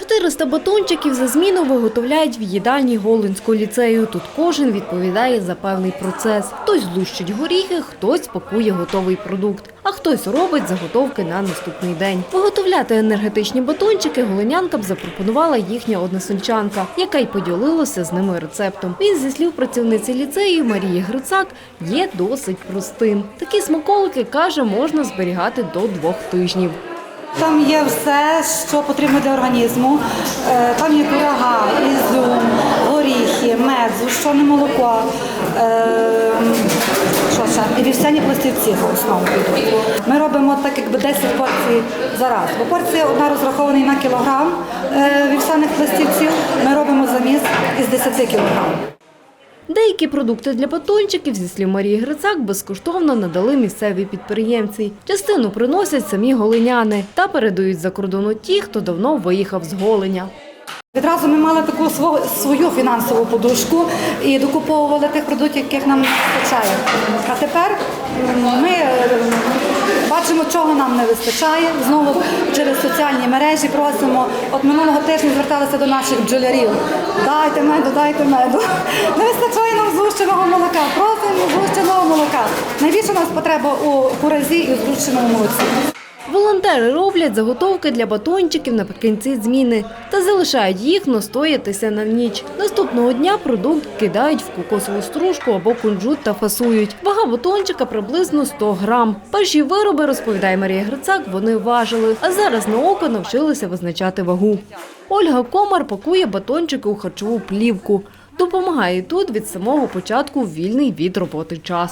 400 батончиків за зміну виготовляють в їдальні Голинського ліцею. Тут кожен відповідає за певний процес. Хтось злущить горіхи, хтось пакує готовий продукт, а хтось робить заготовки на наступний день. Виготовляти енергетичні батончики голинянкам запропонувала їхня односельчанка, яка й поділилася з ними рецептом. Він зі слів працівниці ліцею Марії Грицак є досить простим. Такі смаколики каже, можна зберігати до двох тижнів. Там є все, що потрібно для організму. Е, Там є курага, ізюм, горіхи, мед, згущене молоко, е, що ще? І вівсяні пластівці основу підуть. Ми робимо так, якби 10 порцій за раз. Бо порція одна розрахований на кілограм е, вівсяних пластівців. Ми робимо заміс із 10 кілограм. Деякі продукти для батончиків, зі слів Марії Грицак, безкоштовно надали місцеві підприємці. Частину приносять самі голиняни та передають за кордону ті, хто давно виїхав з Голиня. Відразу ми мали таку сво- свою фінансову подушку і докуповували тих продуктів, яких нам вистачає. А тепер ми бачимо, чого нам не вистачає. Знову через соціальні мережі просимо. От минулого тижня зверталися до наших бджолярів. Дайте меду, дайте меду. Не вистачає нам згущеного молока. Просимо згущеного молока. Найбільше у нас потреба у куразі і у згущеному молоці. Волонтери роблять заготовки для батончиків наприкінці зміни та залишають їх настоятися на ніч. Наступного дня продукт кидають в кокосову стружку або кунжут та фасують. Вага батончика приблизно 100 грам. Перші вироби, розповідає Марія Грицак, вони важили, а зараз на око навчилися визначати вагу. Ольга Комар пакує батончики у харчову плівку. Допомагає тут від самого початку вільний від роботи час.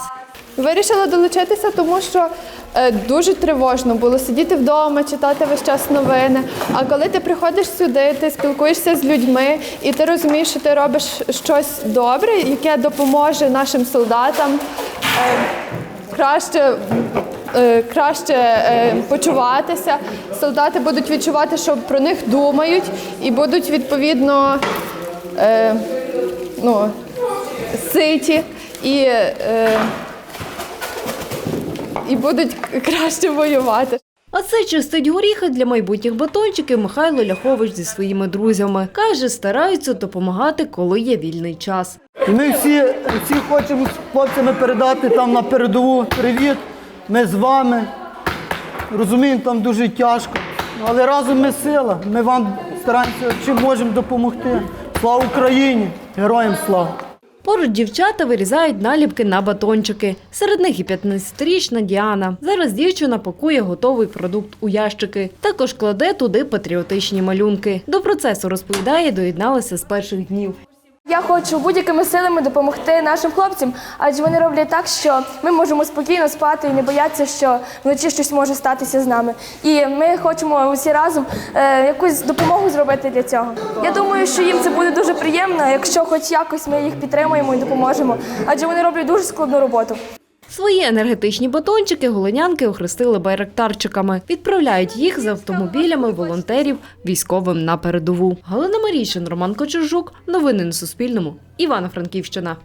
Вирішила долучитися, тому що е, дуже тривожно було сидіти вдома, читати весь час новини. А коли ти приходиш сюди, ти спілкуєшся з людьми, і ти розумієш, що ти робиш щось добре, яке допоможе нашим солдатам е, краще. е, Краще почуватися, солдати будуть відчувати, що про них думають, і будуть відповідно ну, ситі і е, і будуть краще воювати. А це чистить горіхи для майбутніх батончиків Михайло Ляхович зі своїми друзями. Каже, стараються допомагати, коли є вільний час. Ми всі, всі хочемо з хлопцями передати там на передову привіт. Ми з вами. Розуміємо, там дуже тяжко. Але разом ми сила. Ми вам стараємося чим можемо допомогти. Слава Україні! Героям слава! Поруч дівчата вирізають наліпки на батончики. Серед них і 15-річна Діана. Зараз дівчина пакує готовий продукт у ящики. Також кладе туди патріотичні малюнки. До процесу розповідає, доєдналася з перших днів. Я хочу будь-якими силами допомогти нашим хлопцям, адже вони роблять так, що ми можемо спокійно спати і не боятися, що вночі щось може статися з нами. І ми хочемо усі разом е, якусь допомогу зробити для цього. Я думаю, що їм це буде дуже приємно, якщо хоч якось ми їх підтримуємо і допоможемо, адже вони роблять дуже складну роботу. Свої енергетичні батончики голонянки охрестили байрактарчиками. Відправляють їх з автомобілями волонтерів військовим на передову. Галина Марійчин, Роман Кочержук. Новини на Суспільному. Івано-Франківщина.